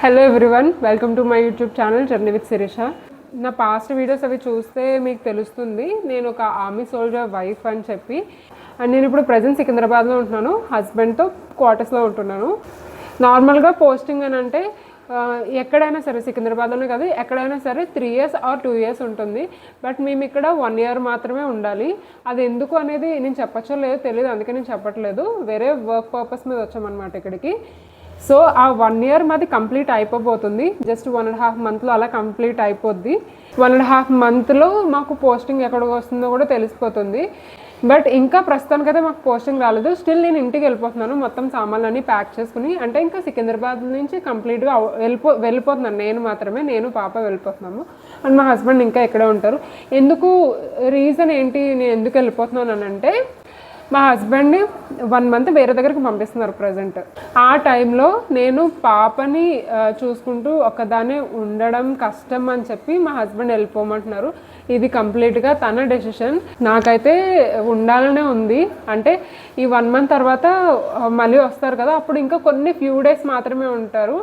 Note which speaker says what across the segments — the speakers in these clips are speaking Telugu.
Speaker 1: Hello everyone welcome to my YouTube channel journey with Shirisha నా పాస్ట్ వీడియోస్ అవి చూస్తే మీకు తెలుస్తుంది నేను ఒక ఆర్మీ సోల్జర్ వైఫ్ అని చెప్పి అండ్ నేను ఇప్పుడు ప్రజెంట్ సికింద్రాబాద్లో ఉంటున్నాను హస్బెండ్తో క్వార్టర్స్లో ఉంటున్నాను. నార్మల్గా పోస్టింగ్ అని అంటే ఎక్కడైనా సరే సికింద్రాబాద్లోనే కాదు ఎక్కడైనా సరే three years or two years ఉంటుంది. బట్ మేము ఇక్కడ వన్ ఇయర్ మాత్రమే ఉండాలి. అది ఎందుకు అనేది నేను చెప్పచ్చో లేదో తెలియదు అందుకే నేను చెప్పట్లేదు. వేరే వర్క్ పర్పస్ మీద వచ్చామన్నమాట ఇక్కడికి. సో ఆ వన్ ఇయర్ మాది కంప్లీట్ అయిపోబోతుంది. జస్ట్ వన్ అండ్ హాఫ్ మంత్లో అలా కంప్లీట్ అయిపోద్ది. వన్ అండ్ హాఫ్ మంత్లో మాకు పోస్టింగ్ ఎక్కడికి వస్తుందో కూడా తెలిసిపోతుంది. బట్ ఇంకా ప్రస్తుతానికైతే మాకు పోస్టింగ్ రాలేదు. స్టిల్ నేను ఇంటికి వెళ్ళిపోతున్నాను. మొత్తం సామాన్లు అన్నీ ప్యాక్ చేసుకుని అంటే ఇంకా సికింద్రాబాద్ నుంచి కంప్లీట్గా వెళ్ళిపో వెళ్ళిపోతున్నాను. నేను మాత్రమే నేను పాప వెళ్ళిపోతున్నాము. అండ్ మా హస్బెండ్ ఇంకా ఇక్కడే ఉంటారు. ఎందుకు రీజన్ ఏంటి నేను ఎందుకు వెళ్ళిపోతున్నాను అని అంటే మా హస్బెండ్ని వన్ మంత్ వేరే దగ్గరికి పంపిస్తున్నారు ప్రజెంట్. ఆ టైంలో నేను పాపని చూసుకుంటూ ఒక్కదానే ఉండడం కష్టం అని చెప్పి మా హస్బెండ్ వెళ్ళిపోమంటున్నారు. ఇది కంప్లీట్గా తన డెసిషన్. నాకైతే ఉండాలనే ఉంది. అంటే ఈ వన్ మంత్ తర్వాత మళ్ళీ వస్తారు కదా అప్పుడు ఇంకా కొన్ని ఫ్యూ డేస్ మాత్రమే ఉంటారు.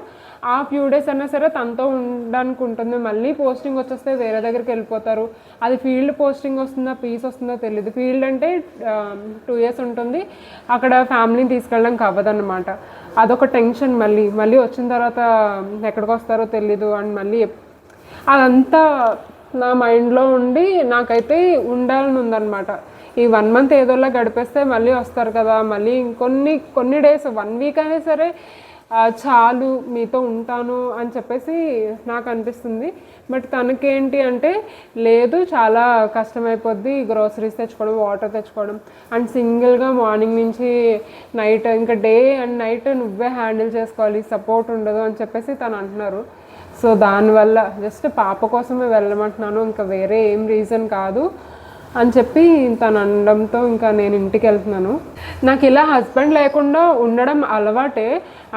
Speaker 1: ఆ ఫ్యూ డేస్ అయినా సరే తనతో ఉండడానికి ఉంటుంది మళ్ళీ పోస్టింగ్ వచ్చేస్తే వేరే దగ్గరికి వెళ్ళిపోతారు. అది ఫీల్డ్ పోస్టింగ్ వస్తుందా పీస్ వస్తుందో తెలియదు ఫీల్డ్ అంటే టూ ఇయర్స్ ఉంటుంది. అక్కడ ఫ్యామిలీని తీసుకెళ్ళడానికి అవ్వదన్నమాట అదొక టెన్షన్ మళ్ళీ. మళ్ళీ వచ్చిన తర్వాత ఎక్కడికి వస్తారో తెలీదు అండ్ మళ్ళీ అదంతా నా మైండ్లో ఉండి నాకైతే ఉండాలని ఉందన్నమాట. ఈ వన్ మంత్ ఏదోలా గడిపేస్తే మళ్ళీ వస్తారు కదా. మళ్ళీ ఇంకొన్ని కొన్ని డేస్ వన్ వీక్ అయినా సరే చాలు మీతో ఉంటాను అని చెప్పేసి నాకు అనిపిస్తుంది. బట్ తనకేంటి అంటే లేదు చాలా కష్టమైపోద్ది గ్రోసరీస్ తెచ్చుకోవడం వాటర్ తెచ్చుకోవడం. అండ్ సింగిల్గా మార్నింగ్ నుంచి నైట్ ఇంకా డే అండ్ నైట్ నువ్వే హ్యాండిల్ చేసుకోవాలి సపోర్ట్ ఉండదు అని చెప్పేసి తను అంటున్నారు. సో దానివల్ల జస్ట్ పాప కోసమే వెళ్ళమంటున్నాను. ఇంకా వేరే ఏం రీజన్ కాదు. అని చెప్పి తను అనడంతో ఇంకా నేను ఇంటికి వెళ్తున్నాను. నాకు ఇలా హస్బెండ్ లేకుండా ఉండడం అలవాటే.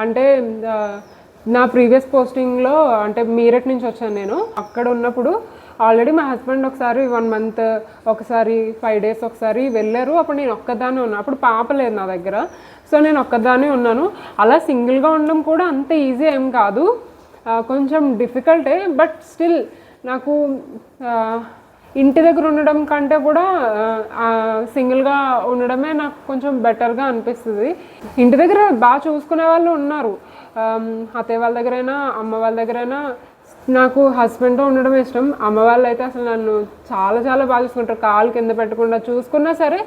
Speaker 1: అంటే నా ప్రీవియస్ పోస్టింగ్లో అంటే మీరట్ నుంచి వచ్చాను నేను. అక్కడ ఉన్నప్పుడు ఆల్రెడీ మా హస్బెండ్ ఒకసారి వన్ మంత్ ఒకసారి ఫైవ్ డేస్ ఒకసారి వెళ్ళారు. అప్పుడు నేను ఒక్కదానే ఉన్నాను అప్పుడు పాప లేదు నా దగ్గర. సో నేను ఒక్కదానే ఉన్నాను. అలా సింగిల్గా ఉండడం కూడా అంత ఈజీ ఏం కాదు. కొంచెం డిఫికల్టే బట్ స్టిల్ నాకు ఇంటి దగ్గర ఉండడం కంటే కూడా సింగిల్గా ఉండడమే నాకు కొంచెం బెటర్గా అనిపిస్తుంది. ఇంటి దగ్గర బాగా చూసుకునే వాళ్ళు ఉన్నారు. అత్తయ్య వాళ్ళ దగ్గరైనా అమ్మ వాళ్ళ దగ్గరైనా నాకు హస్బెండ్తో ఉండడం ఇష్టం. అమ్మ వాళ్ళు అయితే అసలు నన్ను చాలా చాలా బాగా చూసుకుంటారు. కాలు కింద పెట్టకుండా చూసుకున్నా సరే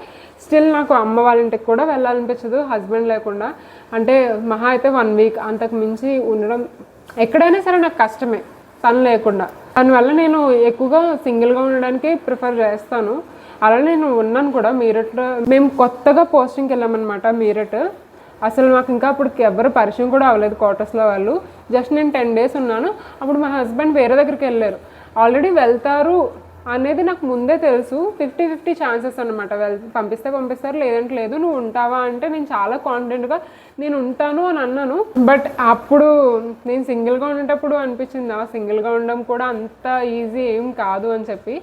Speaker 1: స్టిల్ నాకు అమ్మ వాళ్ళ ఇంటికి కూడా వెళ్ళాలనిపించదు హస్బెండ్ లేకుండా. అంటే మహా అయితే వన్ వీక్ అంతకు మించి ఉండడం ఎక్కడైనా సరే నాకు కష్టమే. తను లేకుండా. దానివల్ల నేను ఎక్కువగా సింగిల్గా ఉండడానికే ప్రిఫర్ చేస్తాను. అలా నేను ఉన్నాను కూడా మీరట్లో మేము కొత్తగా పోస్టింగ్కి వెళ్ళామన్నమాట మీరట్. అసలు మాకు ఇంకా అప్పుడు ఎవరు పరిచయం కూడా అవ్వలేదు క్వార్టర్స్లో వాళ్ళు. జస్ట్ నేను టెన్ డేస్ ఉన్నాను. అప్పుడు మా హస్బెండ్ వేరే దగ్గరికి వెళ్ళారు. ఆల్రెడీ వెళ్తారు. అనేది నాకు ముందే తెలుసు. ఫిఫ్టీ ఫిఫ్టీ ఛాన్సెస్ అనమాట వెళ్తే పంపిస్తే పంపిస్తారు లేదంటే లేదు. నువ్వు ఉంటావా అంటే నేను చాలా కాన్ఫిడెంట్గా నేను ఉంటాను అని అన్నాను. బట్ అప్పుడు నేను సింగిల్గా ఉండేటప్పుడు అనిపించింది ఆ సింగిల్గా ఉండడం కూడా అంత ఈజీ ఏం కాదు అని చెప్పి.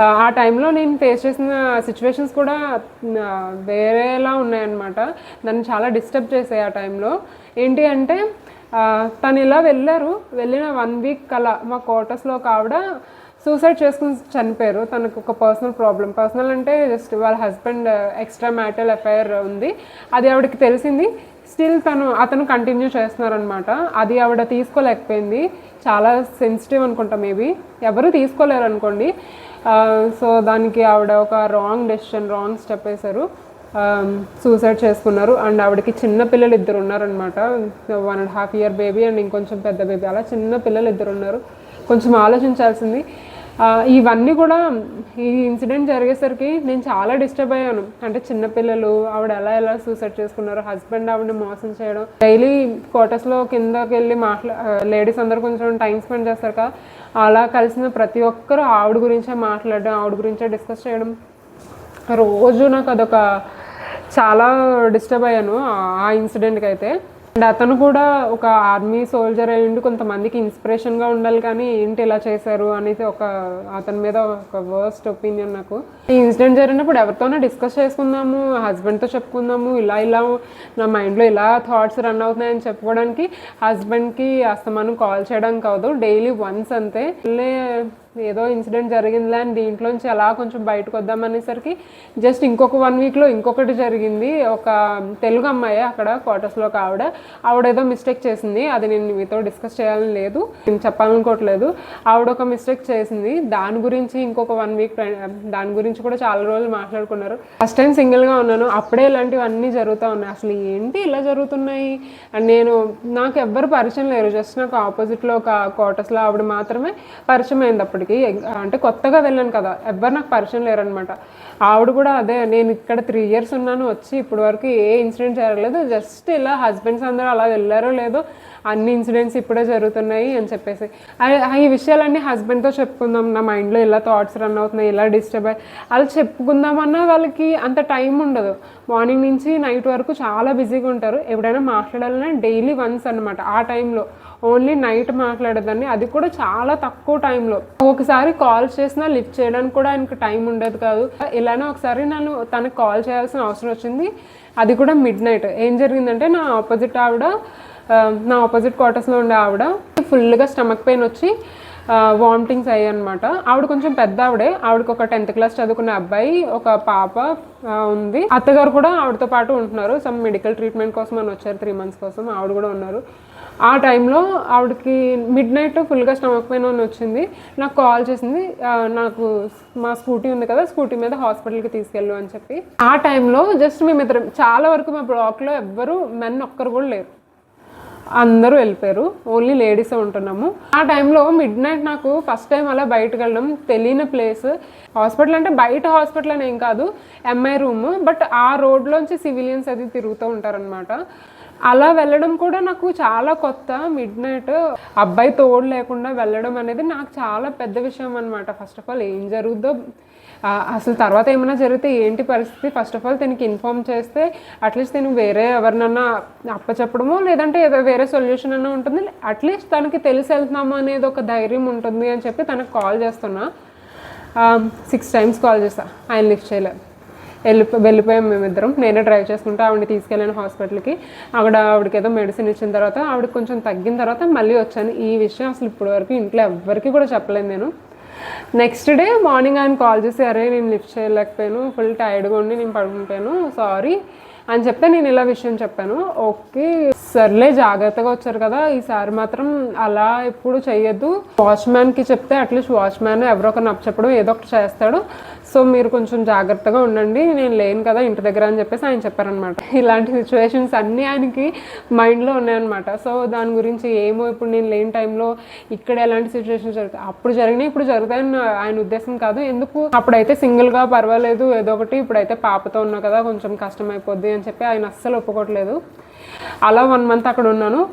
Speaker 1: ఆ, టైంలో నేను ఫేస్ చేసిన సిచ్యువేషన్స్ కూడా వేరేలా ఉన్నాయన్నమాట. నన్ను చాలా డిస్టర్బ్ చేసాయి ఆ టైంలో ఏంటి అంటే తను ఇలా వెళ్ళారు. వెళ్ళిన వన్ వీక్ అలా మా క్వార్టర్స్లో ఒక ఆవిడ సూసైడ్ చేసుకుని చనిపోయారు. తనకు ఒక పర్సనల్ ప్రాబ్లం పర్సనల్ అంటే జస్ట్ వాళ్ళ హస్బెండ్ ఎక్స్ట్రా మ్యాటల్ అఫైర్ ఉంది. అది ఆవిడకి తెలిసింది. స్టిల్ తను అతను కంటిన్యూ చేస్తున్నారనమాట అది ఆవిడ తీసుకోలేకపోయింది. చాలా సెన్సిటివ్ అనుకుంటా మేబీ ఎవరు తీసుకోలేరు అనుకోండి. Uh, సో దానికి ఆవిడ ఒక రాంగ్ డెసిషన్ రాంగ్ స్టెప్ వేశారు. Um, సూసైడ్ చేసుకున్నారు. అండ్ ఆవిడకి చిన్న పిల్లలు ఇద్దరు ఉన్నారనమాట one and half year baby and ఇంకొంచెం పెద్ద బేబీ అలా చిన్న పిల్లలు ఇద్దరు ఉన్నారు. కొంచెం ఆలోచించాల్సింది. ఇవన్నీ కూడా ఈ ఇన్సిడెంట్ జరిగేసరికి నేను చాలా డిస్టర్బ్ అయ్యాను. అంటే చిన్నపిల్లలు ఆవిడ ఎలా ఎలా సూసైడ్ చేసుకున్నారు హస్బెండ్ ఆవిడని మోసం చేయడం డైలీ క్వార్టర్స్లో కిందకి వెళ్ళి మాట్లా లేడీస్ అందరూ కొంచెం టైం స్పెండ్ చేస్తారు కదా అలా కలిసిన ప్రతి ఒక్కరూ ఆవిడ గురించే మాట్లాడడం ఆవిడ గురించే డిస్కస్ చేయడం. రోజు నాకు అదొక చాలా డిస్టర్బ్ అయ్యాను ఆ ఇన్సిడెంట్కి అయితే అండ్ అతను కూడా ఒక ఆర్మీ సోల్జర్ అయ్యిండి కొంతమందికి ఇన్స్పిరేషన్గా ఉండాలి కానీ ఏంటి ఇలా చేశారు అనేది ఒక అతని మీద ఒక వర్స్ట్ ఒపీనియన్ నాకు. ఈ ఇన్సిడెంట్ జరిగినప్పుడు ఎవరితోనో డిస్కస్ చేసుకుందాము హస్బెండ్తో చెప్పుకుందాము ఇలా ఇలా నా మైండ్లో ఇలా థాట్స్ రన్ అవుతున్నాయని చెప్పుకోవడానికి హస్బెండ్కి అస్తమానం కాల్ చేయడం కాదు డైలీ వన్స్ అంతే. ఏదో ఇన్సిడెంట్ జరిగిందిలే అని దీంట్లోంచి అలా కొంచెం బయటకు వద్దామనేసరికి జస్ట్ ఇంకొక వన్ వీక్లో ఇంకొకటి జరిగింది. ఒక తెలుగు అమ్మాయి అక్కడ క్వార్టర్స్లో ఒక ఆవిడ ఆవిడ ఏదో మిస్టేక్ చేసింది అది నేను మీతో డిస్కస్ చేయాలని లేదు నేను చెప్పాలనుకోవట్లేదు. ఆవిడ ఒక మిస్టేక్ చేసింది దాని గురించి ఇంకొక వన్ వీక్ దాని గురించి కూడా చాలా రోజులు మాట్లాడుకున్నారు. ఫస్ట్ టైం సింగిల్గా ఉన్నాను. అప్పుడే ఇలాంటివన్నీ జరుగుతూ ఉన్నాయి. అసలు ఏంటి ఇలా జరుగుతున్నాయి? అండ్ నేను నాకు ఎవ్వరు పరిచయం లేరు. జస్ట్ నాకు ఆపోజిట్లో ఒక క్వార్టర్స్లో ఆవిడ మాత్రమే పరిచయం అయింది అప్పటికి. అంటే కొత్తగా వెళ్ళాను కదా. ఎవ్వరు నాకు పరిచయం లేరనమాట ఆవిడ కూడా అదే నేను ఇక్కడ త్రీ ఇయర్స్ ఉన్నాను. వచ్చి ఇప్పటి వరకు ఏ ఇన్సిడెంట్ జరగలేదు. జస్ట్ ఇలా హస్బెండ్స్ అందరూ అలా వెళ్ళారో లేదో అన్ని ఇన్సిడెంట్స్ ఇప్పుడే జరుగుతున్నాయి అని చెప్పేసి. ఆ- ఈ విషయాలన్నీ హస్బెండ్తో చెప్పుకుందాం. నా మైండ్లో ఇలా థాట్స్ రన్ అవుతున్నాయి ఇలా డిస్టర్బ్ అయ్యి అలా చెప్పుకుందామన్నా వాళ్ళకి అంత టైం ఉండదు. మార్నింగ్ నుంచి నైట్ వరకు చాలా బిజీగా ఉంటారు. ఎప్పుడైనా మాట్లాడాలన్నా డైలీ వన్స్ అనమాట ఆ టైంలో. ఓన్లీ నైట్ మాట్లాడేదాన్ని. అది కూడా చాలా తక్కువ టైంలో. ఒకసారి కాల్ చేసినా లిఫ్ట్ చేయడానికి కూడా ఆయనకు టైం ఉండదు కాదు. ఇలానే ఒకసారి నన్ను తనకు కాల్ చేయాల్సిన అవసరం వచ్చింది. అది కూడా మిడ్ నైట్. ఏం జరిగిందంటే నా ఆపోజిట్ ఆవిడ నా ఆపోజిట్ క్వార్టర్స్లో ఉండే ఆవిడ ఫుల్గా స్టమక్ పెయిన్ వచ్చి వామిటింగ్స్ అయ్యాయి అనమాట ఆవిడ కొంచెం పెద్ద ఆవిడే. ఆవిడకి ఒక టెన్త్ క్లాస్ చదువుకున్న అబ్బాయి ఒక పాప ఉంది. అత్తగారు కూడా ఆవిడతో పాటు ఉంటున్నారు. సమ్ మెడికల్ ట్రీట్మెంట్ కోసం అని వచ్చారు. త్రీ మంత్స్ కోసం ఆవిడ కూడా ఉన్నారు. ఆ టైంలో ఆవిడకి మిడ్ నైట్ ఫుల్గా స్టమక్ పెయిన్ అని వచ్చింది. నాకు కాల్ చేసింది నాకు మా స్కూటీ ఉంది కదా స్కూటీ మీద హాస్పిటల్కి తీసుకెళ్ళు అని చెప్పి. ఆ టైంలో జస్ట్ మేమిద్దరం చాలా వరకు మా బ్లాక్లో ఎవ్వరు మెన్ ఒక్కరు కూడా లేరు. అందరూ వెళ్ళిపోయారు. ఓన్లీ లేడీసే ఉంటున్నాము. ఆ టైంలో మిడ్ నైట్ నాకు ఫస్ట్ టైం అలా బయటకు వెళ్ళడం తెలియని ప్లేస్ హాస్పిటల్ అంటే బయట హాస్పిటల్ అని ఏం కాదు. ఎంఐ రూమ్ బట్ ఆ రోడ్లోంచి సివిలియన్స్ అది తిరుగుతూ ఉంటారనమాట అలా వెళ్ళడం కూడా నాకు చాలా కొత్త. మిడ్ నైట్ అబ్బాయి తోడు లేకుండా వెళ్ళడం అనేది నాకు చాలా పెద్ద విషయం అనమాట ఫస్ట్ ఆఫ్ ఆల్ ఏం జరుగుద్దో అసలు తర్వాత ఏమైనా జరిగితే ఏంటి పరిస్థితి? ఫస్ట్ ఆఫ్ ఆల్ తనకి ఇన్ఫామ్ చేస్తే అట్లీస్ట్ నేను వేరే ఎవరినన్నా అప్పచెప్పడమో లేదంటే ఏదో వేరే సొల్యూషన్ అన్నా ఉంటుంది. అట్లీస్ట్ తనకి తెలిసి వెళ్తున్నాము అనేది ఒక ధైర్యం ఉంటుంది అని చెప్పి తనకు కాల్ చేస్తున్నా. సిక్స్ టైమ్స్ కాల్ చేస్తా. ఆయన లిఫ్ట్ చేయలేదు. వెళ్ళి వెళ్ళిపోయాం మేమిద్దరం. నేనే డ్రైవ్ చేసుకుంటూ ఆవిడని తీసుకెళ్ళాను హాస్పిటల్కి. ఆవిడ ఆవిడకి ఏదో మెడిసిన్ ఇచ్చిన తర్వాత ఆవిడకి కొంచెం తగ్గిన తర్వాత మళ్ళీ వచ్చాను. ఈ విషయం అసలు ఇప్పటివరకు ఇంట్లో ఎవ్వరికి కూడా చెప్పలేను నేను. నెక్స్ట్ డే మార్నింగ్ ఆయన కాల్ చేసి అరే నేను లిఫ్ట్ చేయలేకపోయాను. ఫుల్ టైర్డ్గా ఉండి నేను పడుకుంటాను. సారీ అని చెప్తే నేను ఇలా విషయం చెప్పాను. ఓకే సర్లే జాగ్రత్తగా వచ్చారు కదా. ఈసారి మాత్రం అలా ఎప్పుడు చెయ్యొద్దు. వాచ్మ్యాన్కి చెప్తే అట్లీస్ట్ వాచ్మ్యాన్ ఎవరో ఒకరిని నప్పచెప్పడం ఏదో ఒకటి చేస్తాడు. సో మీరు కొంచెం జాగ్రత్తగా ఉండండి. నేను లేను కదా ఇంటి దగ్గర అని చెప్పేసి ఆయన చెప్పారనమాట ఇలాంటి సిచ్యువేషన్స్ అన్నీ ఆయనకి మైండ్లో ఉన్నాయన్నమాట. సో దాని గురించి ఏమో ఇప్పుడు నేను లేని టైంలో ఇక్కడ ఎలాంటి సిచ్యువేషన్స్ జరుగుతాయి అప్పుడు జరిగినాయి ఇప్పుడు జరుగుతాయని ఆయన ఉద్దేశం కాదు. ఎందుకు? అప్పుడైతే సింగిల్గా పర్వాలేదు ఏదో ఒకటి ఇప్పుడైతే పాపతో ఉన్నా కదా కొంచెం కష్టం అయిపోద్ది అని చెప్పి ఆయన అస్సలు ఒప్పుకోవట్లేదు. అలా వన్ మంత్ అక్కడ ఉన్నాను.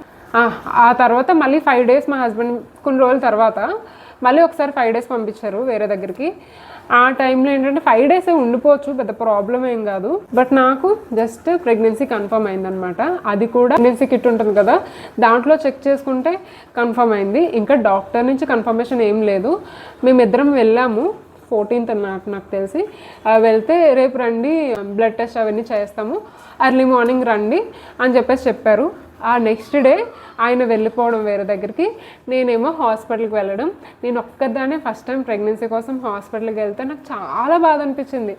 Speaker 1: ఆ, తర్వాత మళ్ళీ ఫైవ్ డేస్ మా హస్బెండ్ కొన్ని రోజుల తర్వాత మళ్ళీ ఒకసారి ఫైవ్ డేస్ పంపించారు వేరే దగ్గరికి. ఆ టైంలో ఏంటంటే ఫైవ్ డేస్ ఉండిపోవచ్చు పెద్ద ప్రాబ్లం ఏం కాదు. బట్ నాకు జస్ట్ ప్రెగ్నెన్సీ కన్ఫర్మ్ అయిందనమాట అది కూడా ప్రెగ్నెన్సీ కిట్ ఉంటుంది కదా దాంట్లో చెక్ చేసుకుంటే కన్ఫర్మ్ అయింది. ఇంకా డాక్టర్ నుంచి కన్ఫర్మేషన్ ఏం లేదు. మేమిద్దరం వెళ్ళాము. ఫోర్టీన్త్ అన్నట్టు నాకు తెలిసి. వెళ్తే రేపు రండి బ్లడ్ టెస్ట్ అవన్నీ చేస్తాము. ఎర్లీ మార్నింగ్ రండి అని చెప్పేసి చెప్పారు. ఆ నెక్స్ట్ డే ఆయన వెళ్ళిపోవడం వేరే దగ్గరికి. నేనేమో హాస్పిటల్కి వెళ్ళడం. నేను ఒక్కదానే ఫస్ట్ టైం ప్రెగ్నెన్సీ కోసం హాస్పిటల్కి వెళ్తే నాకు చాలా బాధ అనిపించింది.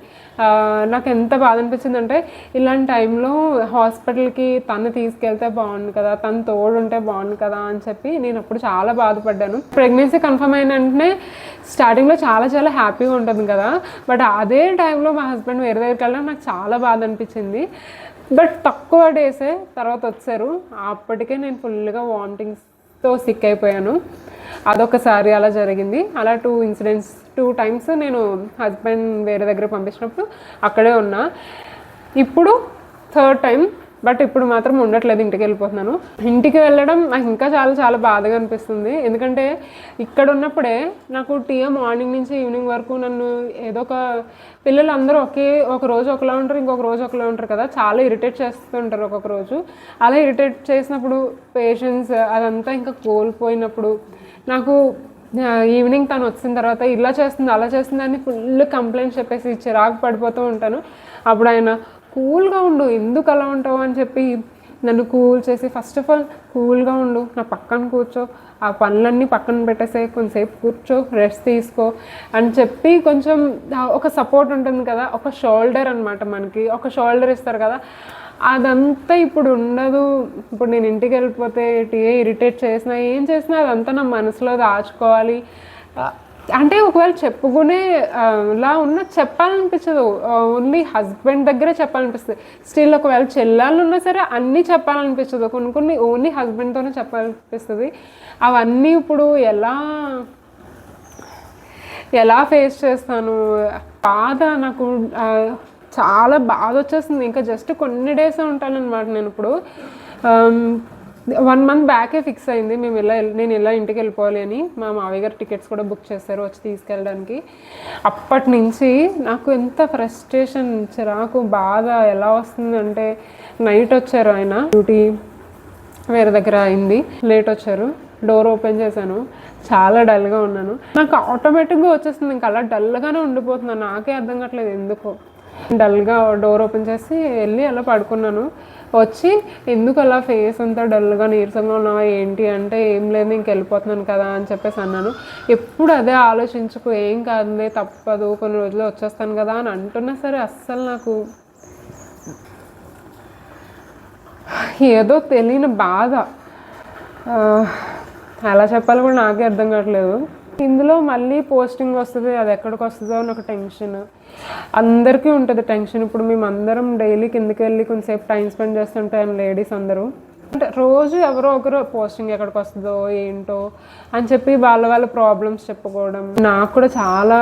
Speaker 1: నాకు ఎంత బాధ అనిపించింది అంటే ఇలాంటి టైంలో హాస్పిటల్కి తను తీసుకెళ్తే బాగుండు కదా తను తోడు ఉంటే బాగుండు కదా అని చెప్పి నేను అప్పుడు చాలా బాధపడ్డాను. ప్రెగ్నెన్సీ కన్ఫర్మ్ అయిన వెంటనే స్టార్టింగ్లో చాలా చాలా హ్యాపీగా ఉంటుంది కదా. బట్ అదే టైంలో మా హస్బెండ్ వేరే దగ్గరికి వెళ్ళడం నాకు చాలా బాధ అనిపించింది. బట్ తక్కువ డేసే తర్వాత వచ్చారు. అప్పటికే నేను ఫుల్గా వామిటింగ్స్తో సిక్ అయిపోయాను. అదొకసారి అలా జరిగింది. అలా టూ ఇన్సిడెంట్స్ టూ టైమ్స్ నేను హస్బెండ్ వేరే దగ్గర పంపించినప్పుడు అక్కడే ఉన్నా. ఇప్పుడు థర్డ్ టైం బట్ ఇప్పుడు మాత్రం ఉండట్లేదు ఇంటికి వెళ్ళిపోతున్నాను. ఇంటికి వెళ్ళడం నాకు ఇంకా చాలా చాలా బాధగా అనిపిస్తుంది. ఎందుకంటే ఇక్కడ ఉన్నప్పుడే నాకు టీఏ మార్నింగ్ నుంచి ఈవినింగ్ వరకు నన్ను ఏదో ఒక పిల్లలు అందరూ ఒకే ఒక రోజు ఒకలా ఉంటారు ఇంకొక రోజు ఒకలా ఉంటారు కదా. చాలా ఇరిటేట్ చేస్తుంటారు ఒక్కొక్క రోజు. అలా ఇరిటేట్ చేసినప్పుడు పేషెన్స్ అదంతా ఇంకా కోల్పోయినప్పుడు నాకు ఈవినింగ్ తను వచ్చిన తర్వాత ఇలా చేస్తుంది అలా చేస్తుంది అని ఫుల్ కంప్లైంట్ చెప్పేసి చిరాకు పడిపోతూ ఉంటాను. అప్పుడు ఆయన కూల్గా ఉండు ఎందుకు అలా ఉంటావు అని చెప్పి నన్ను కూల్ చేసి ఫస్ట్ ఆఫ్ ఆల్ కూల్గా ఉండు నా పక్కన కూర్చో ఆ పనులన్నీ పక్కన పెట్టేసే కొంతసేపు కూర్చో రెస్ట్ తీసుకో అని చెప్పి కొంచెం ఒక సపోర్ట్ ఉంటుంది కదా ఒక షోల్డర్ అనమాట మనకి ఒక షోల్డర్ ఇస్తారు కదా అదంతా ఇప్పుడు ఉండదు. ఇప్పుడు నేను ఇంటికి వెళ్ళిపోతే టీఏ ఇరిటేట్ చేసినా ఏం చేసినా అదంతా నా మనసులో దాచుకోవాలి. అంటే ఒకవేళ చెప్పుకునే లా ఉన్న చెప్పాలనిపించదు. ఓన్లీ హస్బెండ్ దగ్గరే చెప్పాలనిపిస్తుంది. స్టిల్ ఒకవేళ చెల్లాలు ఉన్నా సరే అన్నీ చెప్పాలనిపించదు కొన్ని కొన్ని ఓన్లీ హస్బెండ్తోనే చెప్పాలనిపిస్తుంది. అవన్నీ ఇప్పుడు ఎలా ఎలా ఫేస్ చేస్తాను? బాధ నాకు చాలా బాధ వచ్చేస్తుంది. ఇంకా జస్ట్ కొన్ని డేస్ ఉంటాను అనమాట నేను ఇప్పుడు. వన్ మంత్ బ్యాకే ఫిక్స్ అయింది. మేము ఇలా నేను ఇలా ఇంటికి వెళ్ళిపోవాలి అని మా మావయ్య గారు టికెట్స్ కూడా బుక్ చేశారు వచ్చి తీసుకెళ్ళడానికి. అప్పటి నుంచి నాకు ఎంత ఫ్రస్ట్రేషన్ చిరాకు బాధ ఎలా వస్తుందంటే నైట్ వచ్చారు ఆయన డ్యూటీ వేరే దగ్గర అయింది. లేట్ వచ్చారు డోర్ ఓపెన్ చేశాను చాలా డల్గా ఉన్నాను. నాకు ఆటోమేటిక్గా వచ్చేస్తుంది ఇంకా అలా డల్గానే ఉండిపోతున్నాను. నాకే అర్థం కావట్లేదు ఎందుకు. డల్గా డోర్ ఓపెన్ చేసి వెళ్ళి అలా పడుకున్నాను. వచ్చి ఎందుకు అలా ఫేస్ అంతా డల్గా నీరసంగా ఉన్నావా? ఏంటి? అంటే ఏం లేదు ఇంక వెళ్ళిపోతున్నాను కదా అని చెప్పేసి అన్నాను. ఎప్పుడు అదే ఆలోచించుకో ఏం కాదులే తప్పదు కొన్ని రోజులు వచ్చేస్తాను కదా అని అంటున్నా సరే అస్సలు నాకు ఏదో తెలియని బాధ. ఎలా చెప్పాలో కూడా నాకే అర్థం కావట్లేదు. ఇందులో మళ్ళీ పోస్టింగ్ వస్తుంది అది ఎక్కడికి వస్తుందో అని ఒక టెన్షన్. అందరికీ ఉంటుంది టెన్షన్. ఇప్పుడు మేము అందరం డైలీ కిందకి వెళ్ళి కొంచెంసేపు టైం స్పెండ్ చేస్తుంటాం లేడీస్ అందరూ. అంటే రోజు ఎవరో ఒకరు పోస్టింగ్ ఎక్కడికి వస్తుందో ఏంటో అని చెప్పి వాళ్ళ వాళ్ళ ప్రాబ్లమ్స్ చెప్పుకోవడం. నాకు కూడా చాలా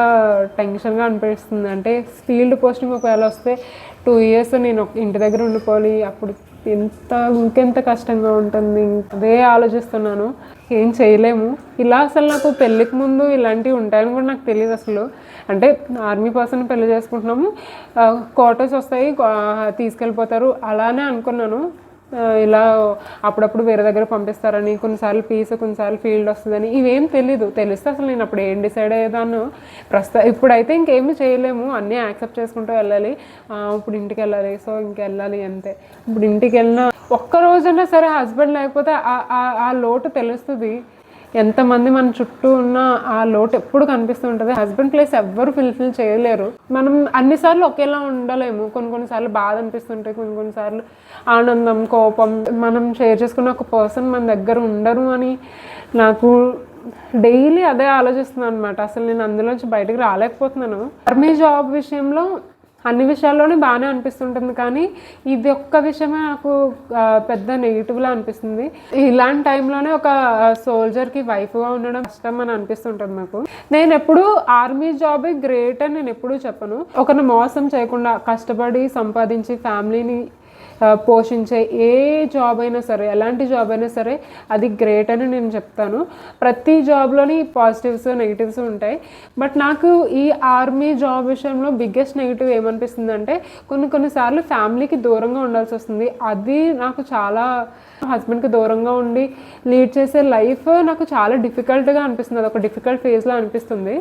Speaker 1: టెన్షన్గా అనిపిస్తుంది. అంటే ఫీల్డ్ పోస్టింగ్ ఒకవేళ వస్తే టూ ఇయర్స్ నేను ఇంటి దగ్గర ఉండిపోవాలి. అప్పుడు ఎంత ఇంకెంత కష్టంగా ఉంటుంది. అదే ఆలోచిస్తున్నాను. ఏం చేయలేము. ఇలా అసలు నాకు పెళ్ళికి ముందు ఇలాంటివి ఉంటాయని కూడా నాకు తెలియదు అసలు. అంటే ఆర్మీ పర్సన్ పెళ్ళి చేసుకుంటున్నాము. క్వార్టర్స్ వస్తాయి. తీసుకెళ్ళిపోతారు. అలానే అనుకున్నాను. ఇలా అప్పుడప్పుడు వేరే దగ్గర పంపిస్తారని కొన్నిసార్లు పీస్ కొన్నిసార్లు ఫీల్డ్ వస్తుందని. ఇవేం తెలీదు. తెలిస్తే అసలు నేను అప్పుడు ఏం డిసైడ్ అయ్యేదాను ప్రస్తుతం ఇప్పుడైతే ఇంకేమీ చేయలేము. అన్నీ యాక్సెప్ట్ చేసుకుంటూ వెళ్ళాలి. ఇప్పుడు ఇంటికి వెళ్ళాలి. సో ఇంక వెళ్ళాలి అంతే. ఇప్పుడు ఇంటికి వెళ్ళినా ఒక్క రోజైనా సరే హస్బెండ్ లేకపోతే ఆ- ఆ లోటు తెలుస్తుంది. ఎంతమంది మన చుట్టూ ఉన్న ఆ లోటు ఎప్పుడు కనిపిస్తూ ఉంటుంది హస్బెండ్ ప్లేస్ ఎవ్వరు ఫిల్ఫిల్ చేయలేరు. మనం అన్నిసార్లు ఒకేలా ఉండలేము. కొన్ని కొన్నిసార్లు బాధ అనిపిస్తుంటాయి. కొన్ని కొన్నిసార్లు ఆనందం కోపం మనం షేర్ చేసుకున్న ఒక పర్సన్ మన దగ్గర ఉండరు అని నాకు డైలీ అదే ఆలోచిస్తున్నాను అనమాట అసలు నేను అందులోంచి బయటకు రాలేకపోతున్నాను. ఆర్మీ జాబ్ విషయంలో అన్ని విషయాల్లోనే బాగానే అనిపిస్తుంటుంది కానీ ఇది ఒక్క విషయమే నాకు పెద్ద నెగిటివ్లా అనిపిస్తుంది. ఇలాంటి టైంలోనే ఒక సోల్జర్కి వైఫ్గా ఉండడం కష్టం అని అనిపిస్తుంటుంది నాకు. నేను ఎప్పుడు ఆర్మీ జాబ్ గ్రేట్ అని నేను ఎప్పుడూ చెప్పను. ఒకరిని మోసం చేయకుండా కష్టపడి సంపాదించి ఫ్యామిలీని పోషించే ఏ జాబ్ అయినా సరే ఎలాంటి జాబ్ అయినా సరే అది గ్రేట్ అని నేను చెప్తాను. ప్రతి జాబ్లోని పాజిటివ్స్ నెగిటివ్స్ ఉంటాయి. బట్ నాకు ఈ ఆర్మీ జాబ్ విషయంలో బిగ్గెస్ట్ నెగిటివ్ ఏమనిపిస్తుంది అంటే కొన్ని కొన్నిసార్లు ఫ్యామిలీకి దూరంగా ఉండాల్సి వస్తుంది. అది నాకు చాలా హస్బెండ్కి దూరంగా ఉండి లీడ్ చేసే లైఫ్ నాకు చాలా డిఫికల్ట్గా అనిపిస్తుంది. అది ఒక డిఫికల్ట్ ఫేజ్లో అనిపిస్తుంది.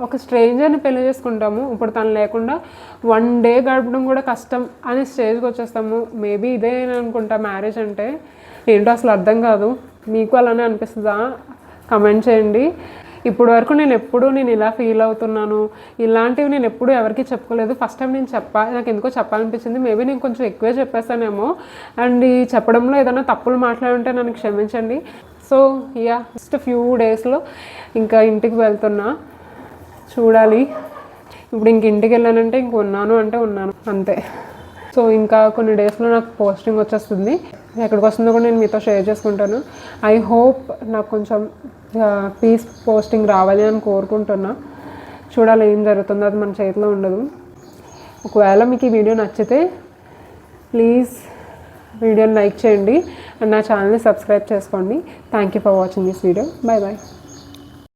Speaker 1: ఒక స్ట్రేంజర్ని పెళ్ళి చేసుకుంటాము. ఇప్పుడు తను లేకుండా వన్ డే గడపడం కూడా కష్టం అనే స్టేజ్కి వచ్చేస్తాము. మేబీ ఇదే అనుకుంటా మ్యారేజ్ అంటే. ఏంటో అసలు అర్థం కాదు. మీకు అలానే అనిపిస్తుందా? కమెంట్ చేయండి. ఇప్పుడు వరకు నేను ఎప్పుడు నేను ఇలా ఫీల్ అవుతున్నాను. ఇలాంటివి నేను ఎప్పుడు ఎవరికి చెప్పుకోలేదు. ఫస్ట్ టైం నేను చెప్పా నాకు ఎందుకో చెప్పాలనిపించింది. మేబీ నేను కొంచెం ఎక్కువే చెప్పేస్తానేమో అండ్ ఈ చెప్పడంలో ఏదైనా తప్పులు మాట్లాడుంటే నన్ను క్షమించండి. సో యా జస్ట్ ఫ్యూ డేస్లో ఇంకా ఇంటికి వెళ్తున్నా. చూడాలి. ఇప్పుడు ఇంక ఇంటికి వెళ్ళానంటే ఇంక ఉన్నాను అంటే ఉన్నాను. అంతే. సో ఇంకా కొన్ని డేస్లో నాకు పోస్టింగ్ వచ్చేస్తుంది. ఎక్కడికి వస్తుందో కూడా నేను మీతో షేర్ చేసుకుంటాను. ఐ హోప్ నాకు కొంచెం పీస్ పోస్టింగ్ రావాలి అని కోరుకుంటున్నా. చూడాలి ఏం జరుగుతుందో అది మన చేతిలో ఉండదు. ఒకవేళ మీకు ఈ వీడియో నచ్చితే ప్లీజ్ వీడియోని లైక్ చేయండి. అండ్ నా ఛానల్ని సబ్స్క్రైబ్ చేసుకోండి. Thank you for watching this video bye bye